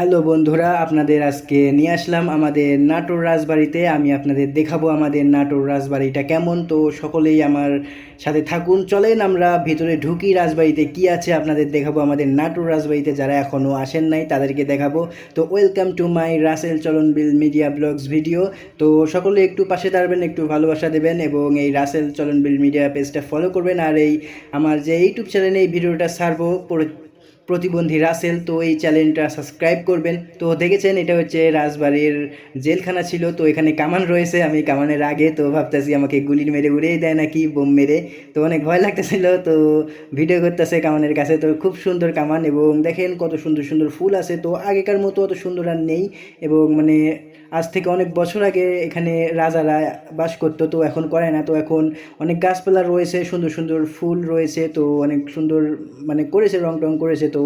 Hello বন্ধুরা, আপনাদের আজকে নিয়ে আসলাম আমাদের নাটোর রাজবাড়িতে। আমি আপনাদের দেখাবো আমাদের নাটোর রাজবাড়িটা কেমন। তো সকলেই আমার সাথে থাকুন। চলেন আমরা ভিতরে ঢুকি, রাজবাড়িতে কি আছে আপনাদের দেখাবো। আমাদের নাটোর রাজবাড়িতে যারা এখনও আসেন নাই, তাদেরকে দেখাবো। তো ওয়েলকাম টু মাই রাসেল চলন বিল মিডিয়া ব্লগস ভিডিও তো সকলে একটু পাশে দাঁড়বেন, একটু ভালোবাসা দেবেন এবং এই রাসেল চলন বিল মিডিয়া পেজটা ফলো করবেন। আর এই আমার যে ইউটিউব চ্যানেলে এই ভিডিওটা পরে- প্রতিবন্ধী রাসেল, তো এই চ্যানেলটা সাবস্ক্রাইব করবেন। তো দেখেছেন, এটা হচ্ছে রাজবাড়ির জেলখানা ছিল, তো এখানে কামান রয়েছে। আমি কামানের আগে তো ভাবতেছি আমাকে গুলি মেরে উড়েই দেয় নাকি, বোম মেরে। তো অনেক ভয় লাগতেছিল, তো ভিডিও করতেছে কামানের কাছে। তো খুব সুন্দর কামান এবং দেখেন কত সুন্দর সুন্দর ফুল আছে। তো আগেকার মতো অত সুন্দর আর নেই এবং মানে আজ থেকে অনেক বছর আগে এখানে রাজারা বাস করতো, তো এখন করে না। তো এখন অনেক গাছপালা রয়েছে, সুন্দর সুন্দর ফুল রয়েছে, তো অনেক সুন্দর মানে করেছে, রং টং করেছে, তো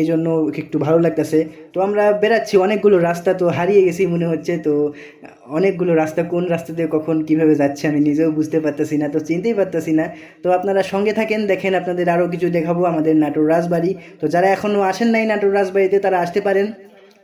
এই জন্য একটু ভালো লাগতেছে। তো আমরা বেড়াচ্ছি অনেকগুলো রাস্তা, তো হারিয়ে গেছি মনে হচ্ছে, তো অনেকগুলো রাস্তা, কোন রাস্তা দিয়ে কখন কীভাবে যাচ্ছে আমি নিজেও বুঝতে পারতেছি না, তো চিনতেই পারতেছি না। তো আপনারা সঙ্গে থাকেন, দেখেন আপনাদের আরও কিছু দেখাবো আমাদের নাটোর রাজবাড়ি। তো যারা এখনও আসেন নাই নাটোর রাজবাড়িতে, তারা আসতে পারেন।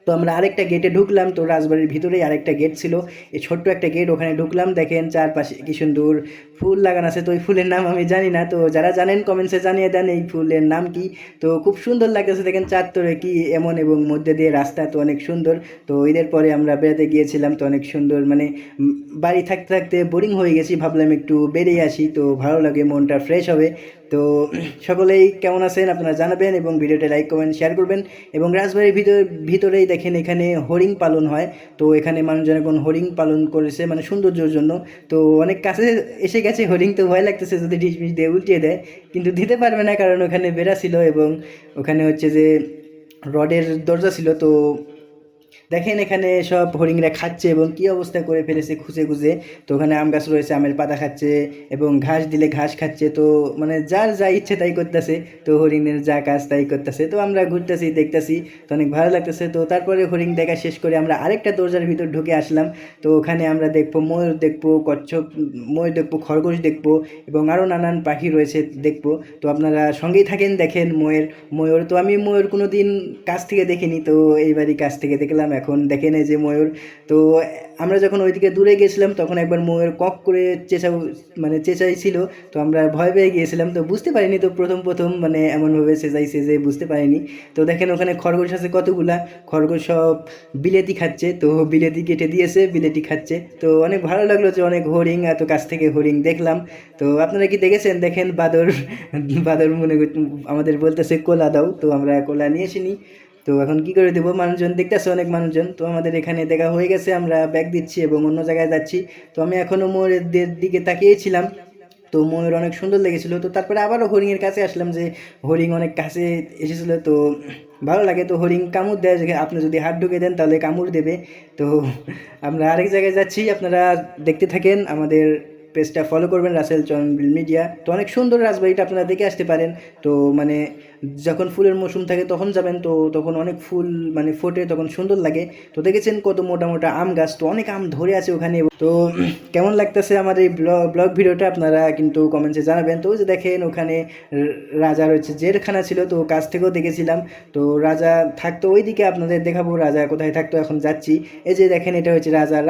তো আমরা আরেকটা গেটে ঢুকলাম, তো রাজবাড়ির ভিতরেই আরেকটা গেট ছিল। এই ছোট্ট একটা গেট ওখানে ঢুকলাম, দেখেন চারপাশে কি সুন্দর ফুল লাগানো আছে। তো ওই ফুলের নাম আমি জানি না, তো যারা জানেন কমেন্টসে জানিয়ে দেন এই ফুলের নাম কি। তো খুব সুন্দর লাগতেছে, দেখেন চারতরে কি এমন এবং মধ্যে দিয়ে রাস্তা তো অনেক সুন্দর। তো ঈদের পরে আমরা বেড়াতে গিয়েছিলাম, তো অনেক সুন্দর মানে বাড়ি থাকতে থাকতে বোরিং হয়ে গেছি, ভাবলাম একটু বেরিয়ে আসি, তো ভালো লাগে, মনটা ফ্রেশ হবে। তো সকলেই কেমন আছেন আপনারা জানাবেন এবং ভিডিওটা লাইক কমেন্ট শেয়ার করবেন এবং রাজবাড়ির ভিতরে ভিতরেই দেখেন এখানে হরিণ পালন হয়। তো এখানে মানুষজন এখন হরিণ পালন করেছে মানে সৌন্দর্যের জন্য। তো অনেক কাছে এসে গেছে হরিণ তো ভয় লাগতেছে যদি ডিসমিস দিয়ে উল্টিয়ে দেয়। কিন্তু দিতে পারবে না কারণ ওখানে বেড়া ছিল এবং ওখানে হচ্ছে যে রডের দরজা ছিল, তো দেখেন এখানে সব হরিণরা খাচ্ছে এবং কি অবস্থা করে ফেলেছে খুঁজে খুঁজে। তো ওখানে আম গাছ রয়েছে, আমের পাতা খাচ্ছে এবং ঘাস দিলে ঘাস খাচ্ছে। তো মানে যার যা ইচ্ছে তাই করতেছে, তো হরিণের যা কাজ তাই করতেছে। তো আমরা ঘুরতেছি, দেখতেছি, তো অনেক ভালো লাগতেছে। তো তারপরে হরিণ দেখা শেষ করে আমরা আরেকটা দরজার ভিতর ঢুকে আসলাম। তো ওখানে আমরা দেখব ময়ূর দেখব, কচ্ছপ, ময়ূর দেখব, খরগোশ দেখব এবং আরও নানান পাখি রয়েছে দেখব। তো আপনারা সঙ্গেই থাকেন, দেখেন ময়ূর। ময়ূর তো আমি ময়ূর কোনো দিন কাছ থেকে দেখিনি, তো এইবারই কাছ থেকে দেখলাম এখন দেখেন এই যে ময়ূর। তো আমরা যখন ওইদিকে দূরে গেছিলাম তখন একবার ময়ূর কক করে চেঁচাও মানে চেঁচাইছিল তো আমরা ভয় পেয়ে গিয়েছিলাম। তো বুঝতে পারিনি তো প্রথম প্রথম মানে এমনভাবে চেঁচাইছে যে বুঝতে পারিনি। তো দেখেন ওখানে খরগোশ আছে কতগুলা। খরগোশ সব বিলেতি খাচ্ছে। তো বিলেতি কেটে দিয়েছে, বিলেতি খাচ্ছে। তো অনেক ভালো লাগল যে অনেক হরিং এত কাছ থেকে হরিং দেখলাম। তো আপনারা কি দেখেছেন? দেখেন বাদর বাদর মনে আমাদের বলতেছে, কোলা দাও। তো আমরা কোলা নিয়ে আসিনি। তো এখন কি করে দেবো? মানুষজন, দেখতেছে অনেক মানুষজন। তো আমাদের এখানে দেখা হয়ে গেছে, আমরা ব্যাগ দিচ্ছি এবং অন্য জায়গায় যাচ্ছি। তো আমি এখনও ময়ূরের দিকে তাকিয়েছিলাম। তো ময়ূর অনেক সুন্দর লেগেছিল। তো তারপরে আবারও হরিণের কাছে আসলাম যে, হরিণ অনেক কাছে এসেছিল। তো ভালো লাগে। তো হরিণ কামড় দেয়। আপনি যদি হাত ঢুকে দেন, তাহলে কামড় দেবে। তো আমরা আরেক জায়গায় যাচ্ছি। আপনারা দেখতে থাকেন আমাদের পেজটা ফলো করবেন, রাসেল চন্দ্রিল মিডিয়া তো অনেক সুন্দর রাজবাড়িটা আপনারা দেখে আসতে পারেন। তো মানে যখন ফুলের মৌসুম থাকে তখন যাবেন, তো তখন অনেক ফুল মানে ফোটে, তখন সুন্দর লাগে। তো দেখেছেন কত মোটা মোটা আম গাছ, তো অনেক আম ধরে আছে ওখানে তো, কেমন লাগতেছে আমার এই ব্লগ ব্লগ ভিডিওটা? আপনারা কিন্তু কমেন্টসে জানাবেন। তো ওই যে দেখেন, ওখানে র- রাজার হচ্ছে জেলখানা ছিল, তো কাছ থেকেও দেখেছিলাম। তো রাজা থাকতো, ওইদিকে আপনাদের দেখাবো রাজা কোথায় থাকতো, এখন যাচ্ছি। এই যে দেখেন, এটা হচ্ছে রাজার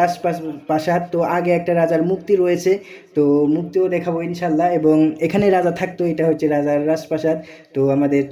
প্রাসাদ তো আগে একটা রাজার মুক্তি রয়েছে, তো মুক্তিও দেখাবো ইনশাল্লাহ। এবং এখানে রাজা থাকতো, এটা হচ্ছে রাজার রাজপ্রাসাদ। তো আমাদের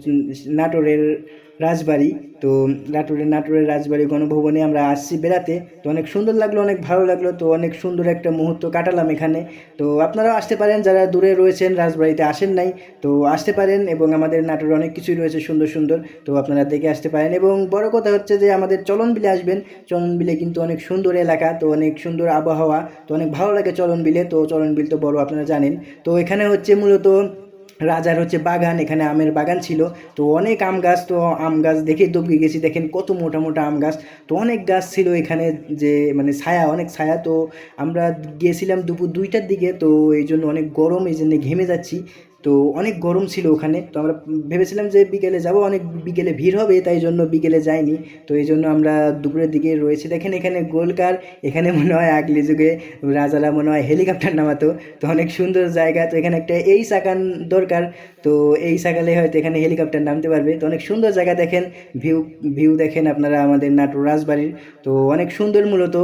নাটোরের রাজবাড়ি। তো নাটোরের নাটোরের রাজবাড়ি গণভবনে আমরা আসছি বেড়াতে। তো অনেক সুন্দর লাগল, অনেক ভালো লাগল। তো অনেক সুন্দর একটা মুহূর্ত কাটালাম এখানে। তো আপনারাও আসতে পারেন, যারা দূরে রয়েছেন, রাজবাড়িতে আসেন নাই, তো আসতে পারেন এবং আমাদের নাটোরে অনেক কিছুই রয়েছে সুন্দর সুন্দর। তো আপনারা দেখে আসতে পারেন এবং বড় কথা হচ্ছে যে আমাদের চলন বিলে আসবেন। চলন বিলে কিন্তু অনেক সুন্দর এলাকা, তো অনেক সুন্দর আবহাওয়া, তো অনেক ভালো লাগে চলন বিলে তো চলন বিল তো বড়, আপনারা জানেন। তো এখানে হচ্ছে মূলত রাজার হচ্ছে বাগান, এখানে আমের বাগান ছিল। তো অনেক আম গাছ, তো আম গাছ দেখে দবকে গেছি, দেখেন কত মোটা মোটা আম গাছ। তো অনেক গাছ ছিল এখানে যে মানে ছায়া, অনেক ছায়া। তো আমরা গিয়েছিলাম দুপুর দুইটার দিকে, তো এই জন্য অনেক গরম, এই জন্য ঘেমে যাচ্ছি। তো অনেক গরম ছিল ওখানে। তো আমরা ভেবেছিলাম যে বিকেলে যাব, অনেক বিকেলে ভিড় হবে, তাই জন্য বিকেলে যাইনি। তো এই জন্য আমরা দুপুরের দিকে রয়েছি। দেখেন এখানে গোলকার, এখানে মনে হয় আগলি যুগে রাজারা মনে হয় হেলিকপ্টার নামাতো। তো অনেক সুন্দর জায়গা, তো এখানে একটা এই সাকান দরকার। তো এই সাকালে হয়তো এখানে হেলিকপ্টার নামতে পারবে। তো অনেক সুন্দর জায়গা দেখেন, ভিউ ভিউ দেখেন আপনারা আমাদের নাটোর রাজবাড়ির। তো অনেক সুন্দর মূলত।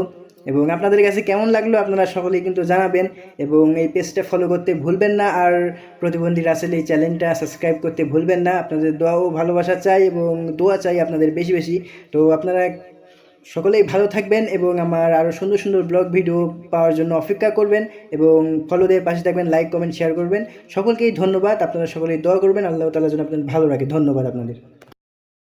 এবং আপনাদের কাছে কেমন লাগল আপনারা সকলেই কিন্তু জানাবেন এবং এই পেজটা ফলো করতে ভুলবেন না আর প্রতিবন্ধী রাসেল এই চ্যানেলটা সাবস্ক্রাইব করতে ভুলবেন না। আপনাদের দোয়া ও ভালোবাসা চাই এবং দোয়া চাই আপনাদের বেশি বেশি। তো আপনারা সকলেই ভালো থাকবেন এবং আমার আরও সুন্দর সুন্দর ব্লগ ভিডিও পাওয়ার জন্য অপেক্ষা করবেন এবং ফলো দিয়ে পাশে থাকবেন লাইক কমেন্ট শেয়ার করবেন। সকলকেই ধন্যবাদ। আপনারা সকলেই দোয়া করবেন। আল্লাহ তালা যেন আপনাদের ভালো রাখে। ধন্যবাদ আপনাদের।